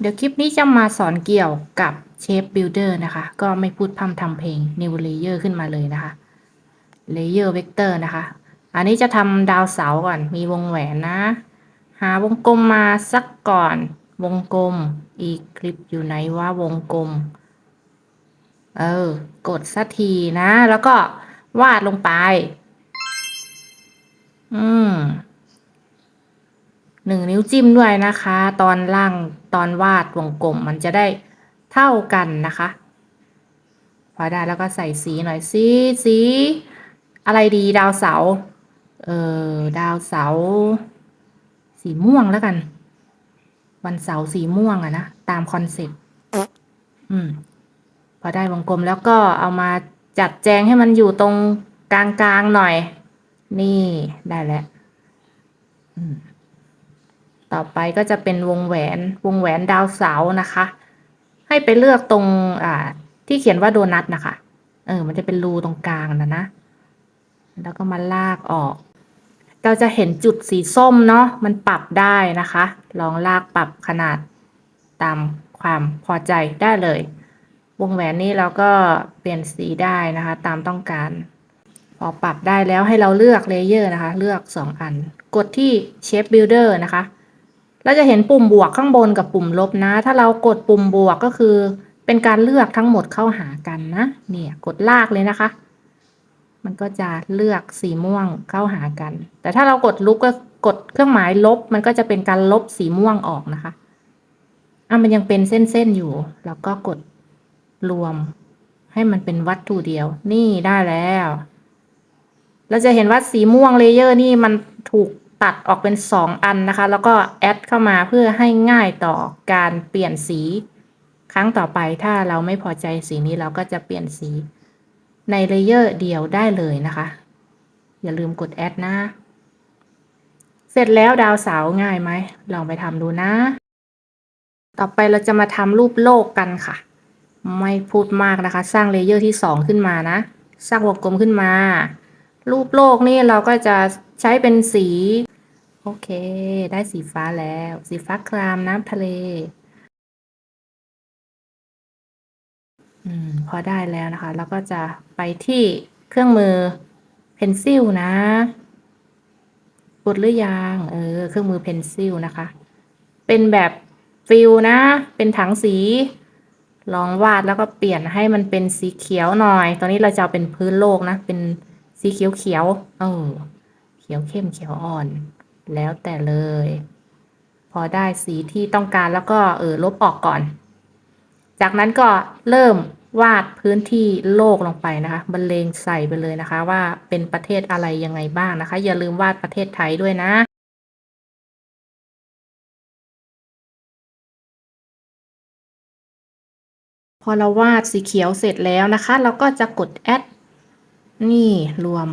เดี๋ยวคลิปนี้จะมาสอนเกี่ยวกับเชฟบิลเดอร์นะคะ ก็ไม่พูดพร่ำทำเพลง new layer ขึ้นมาเลยนะคะ layer vector นะคะ อันนี้จะทำดาวเสาก่อน มีวงแหวนนะ หาวงกลมมาสักก่อน วงกลม อีกคลิปอยู่ไหนว่าวงกลม เออ กดสักทีนะ แล้วก็วาดลงไป อืม หนึ่งนิ้วจิ้มด้วยนะคะ ตอนล่างตอนวาดวงกลมมันจะได้เท่ากันนะคะพอได้แล้วก็ใส่สีหน่อยสีสี อะไรดีดาวเสา เออดาวเสา สีม่วงแล้วกัน วันเสาร์สีม่วงอะนะ ตามคอนเซ็ปต์อืม พอได้วงกลมแล้วก็เอามาจัดแจงให้มันอยู่ตรงกลางๆหน่อย นี่ได้แล้วอืม ต่อไปก็จะเป็นวงแหวน วงแหวนดาวเสาร์นะคะ ให้ไปเลือกตรงอ่าที่เขียนว่าโดนัทนะคะ เออ มันจะเป็นรูตรงกลางนะนะ แล้วก็มาลากออก เราจะเห็นจุดสีส้มเนาะ มันปรับได้นะคะ ลองลากปรับขนาดตามความพอใจได้เลย วงแหวนนี้เราก็เปลี่ยนสีได้นะคะ ตามต้องการ พอปรับได้แล้วให้เราเลือกเลเยอร์นะคะ เลือก 2 อัน กดที่ Shape Builder นะคะ เราจะเห็นปุ่มบวกข้างบนกับปุ่มลบนะ ถ้าเรากดปุ่มบวกก็คือ เป็นการเลือกทั้งหมดเข้าหากันนะ เนี่ยกดลากเลยนะคะ มันก็จะเลือกสีม่วงเข้าหากัน แต่ถ้าเรากดลบก็กดเครื่องหมายลบ มันก็จะเป็นการลบสีม่วงออกนะคะอะมันยังเป็นเส้นๆอยู่ แล้วก็กดรวม ให้มันเป็นวัตถุเดียว นี่ได้แล้ว เราจะเห็นว่าสีม่วงเลเยอร์นี่มันถูก ตัดออกเป็นสองอันนะคะ แล้วก็แอดเข้ามาเพื่อให้ง่ายต่อการเปลี่ยนสี ครั้งต่อไปถ้าเราไม่พอใจสีนี้เราก็จะเปลี่ยนสีในเลเยอร์เดียวได้เลยนะคะ อย่าลืมกดแอดนะ เสร็จแล้วดาวเสาง่ายไหม ลองไปทำดูนะ ต่อไปเราจะมาทำรูปโลกกันค่ะ ไม่พูดมากนะคะ สร้างเลเยอร์ที่สองขึ้นมานะ สร้างวงกลมขึ้นมา รูปโลกนี่เราก็จะใช้เป็นสี โอเค ได้สีฟ้าแล้ว สีฟ้าครามน้ำทะเล อืม พอได้แล้วนะคะ แล้วก็จะไปที่เครื่องมือเพนซิลนะกดหรือยังเออ เครื่องมือเพนซิลนะคะ เป็นแบบฟิลนะ เป็นถังสี ลองวาดแล้วก็เปลี่ยนให้มันเป็นสีเขียวหน่อย ตอนนี้เราจะเอาเป็นพื้นโลกนะ เป็นสีเขียวเขียว เออ เขียวเข้มเขียวอ่อน แล้วแต่เลย พอได้สีที่ต้องการแล้วก็เออลบออกก่อน จากนั้นก็เริ่มวาดพื้นที่โลกลงไปนะคะบรรเลงใส่ไปเลยนะคะ ว่าเป็นประเทศอะไรยังไงบ้างนะคะ อย่าลืมวาดประเทศไทยด้วยนะพอเราวาดสีเขียวเสร็จแล้วนะคะ เราก็จะกดแอดนี่รวม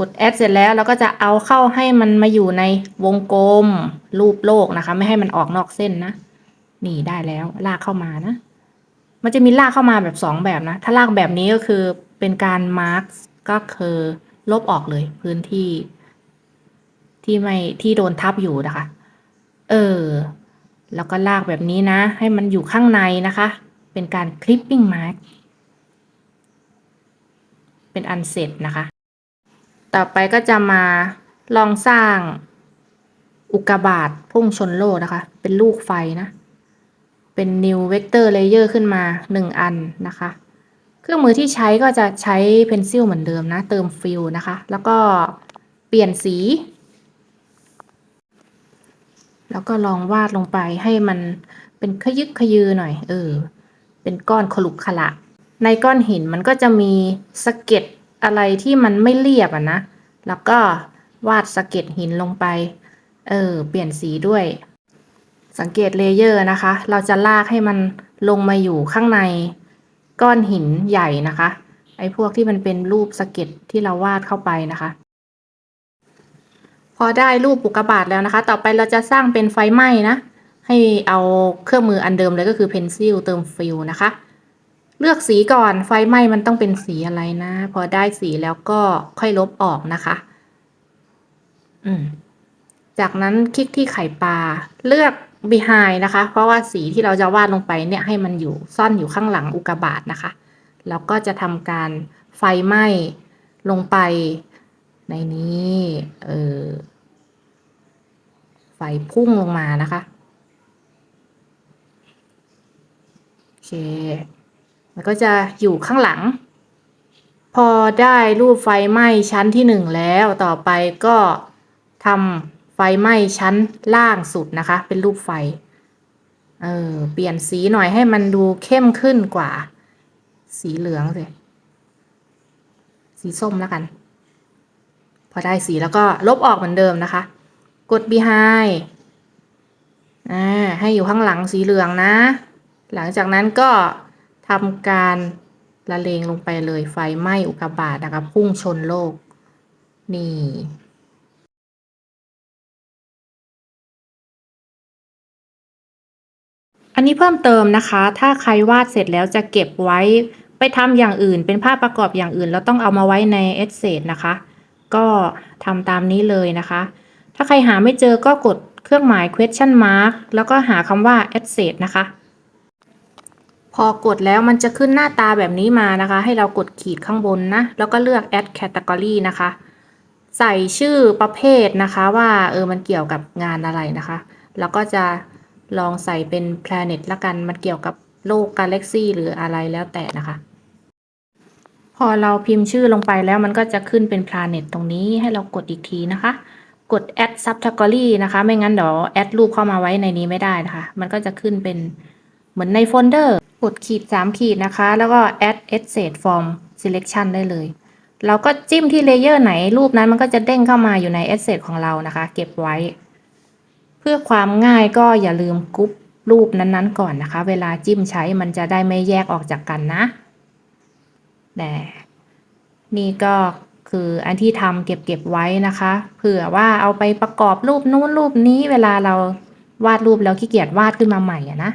กดแอดเสร็จแล้วเราก็จะเอาเข้าให้มันมาอยู่ในวงกลมรูปโลกนะคะ ไม่ให้มันออกนอกเส้นนะนี่ได้แล้วลากเข้ามานะ มันจะมีลากเข้ามาแบบสองแบบนะ ถ้าลากแบบนี้ก็คือเป็นการมาร์กก็คือลบออกเลยพื้นที่ ที่ไม่ที่โดนทับอยู่นะคะ เออ แล้วก็ลากแบบนี้นะ ให้มันอยู่ข้างในนะคะ เป็นการคลิปปิ้งมาร์กเป็นอันเสร็จนะคะ ต่อไปก็จะมาลองสร้างอุกกาบาตพุ่งชนโลกนะคะ เป็นลูกไฟนะ เป็น new vector layer ขึ้นมา 1 อันนะคะ เครื่องมือที่ใช้ก็จะใช้เพนซิลเหมือนเดิมนะ เติมฟิลนะคะ แล้วก็เปลี่ยนสี แล้วก็ลองวาดลงไปให้มันเป็นขยึกขยือหน่อย เออ เป็นก้อนขลุกขละ ในก้อนหินมันก็จะมีสะเก็ด อะไรที่มันไม่เรียบอะนะ แล้วก็วาดสะเก็ดหินลงไป เออ เปลี่ยนสีด้วย สังเกตเลเยอร์นะคะ เราจะลากให้มันลงมาอยู่ข้างในก้อนหินใหญ่นะคะ ไอ้พวกที่มันเป็นรูปสะเก็ดที่เราวาดเข้าไปนะคะ พอได้รูปอุกกาบาตแล้วนะคะ ต่อไปเราจะสร้างเป็นไฟไหม้นะ ให้เอาเครื่องมืออันเดิมเลยก็คือเพนซิลเติมฟิลนะคะ เลือกสีก่อนไฟไหม้มันต้องเป็นสีอะไรนะ พอได้สีแล้วก็ค่อยลบออกนะคะ อืม จากนั้นคลิกที่ไข่ปลาเลือก behind นะคะ เพราะว่าสีที่เราจะวาดลงไปเนี่ยให้มันอยู่ซ่อนอยู่ข้างหลังอุกกาบาตนะคะ แล้วก็จะทำการไฟไหม้ลงไปในนี้ เออไฟพุ่งลงมานะคะ โอเค มันก็จะอยู่ข้างหลัง พอได้รูปไฟไหม้ชั้นที่หนึ่งแล้วต่อไปก็ทำไฟไหม้ชั้นล่างสุดนะคะ เป็นรูปไฟ เออเปลี่ยนสีหน่อยให้มันดูเข้มขึ้นกว่า สีเหลืองสิสีส้มแล้วกัน พอได้สีแล้วก็ลบออกเหมือนเดิมนะคะ กด behind อ่าให้อยู่ข้างหลังสีเหลืองนะ หลังจากนั้นก็ ทำการละเลงลงไปเลยไฟไหม้อุกกาบาตนะคะพุ่งชนโลก นี่อันนี้เพิ่มเติมนะคะ ถ้าใครวาดเสร็จแล้วจะเก็บไว้ไปทำอย่างอื่น เป็นภาพประกอบอย่างอื่น แล้วต้องเอามาไว้ใน e s s e t นะคะ ก็ทำตามนี้เลยนะคะ ถ้าใครหาไม่เจอก็กดเครื่องหมาย question mark แล้วก็หาคำว่า e s s e t นะคะ พอกดแล้วมันจะขึ้นหน้าตาแบบนี้มานะคะ ให้เรากดขีดข้างบนนะ แล้วก็เลือก add category นะคะ ใส่ชื่อประเภทนะคะว่าเออมันเกี่ยวกับงานอะไรนะคะ แล้วก็จะลองใส่เป็น planet ละกัน มันเกี่ยวกับโลกกาแล็กซี่หรืออะไรแล้วแต่นะคะ พอเราพิมพ์ชื่อลงไปแล้วมันก็จะขึ้นเป็น planet ตรงนี้ให้เรากดอีกทีนะคะ กด add subcategory นะคะ ไม่งั้นเดี๋ยว add รูปเข้ามาไว้ในนี้ไม่ได้นะคะ มันก็จะขึ้นเป็นเหมือนในโฟลเดอร์ กดขีด3ขีดนะคะ แล้วก็ add essay form selection ได้เลย เราก็จิ้มที่เลเยอร์ไหนรูปนั้นมันก็จะเด้งเข้ามาอยู่ใน asset ของเรานะคะ เก็บไว้ เพื่อความง่ายก็อย่าลืมกรุ๊ปรูปนั้นๆก่อนนะคะ เวลาจิ้มใช้มันจะได้ไม่แยกออกจากกันนะแต่นี่ก็คืออันที่ทำเก็บเก็บไว้นะคะ เผื่อว่าเอาไปประกอบรูปนู้นรูปนี้เวลาเราวาดรูปแล้วขี้เกียจวาดขึ้นมาใหม่อะนะ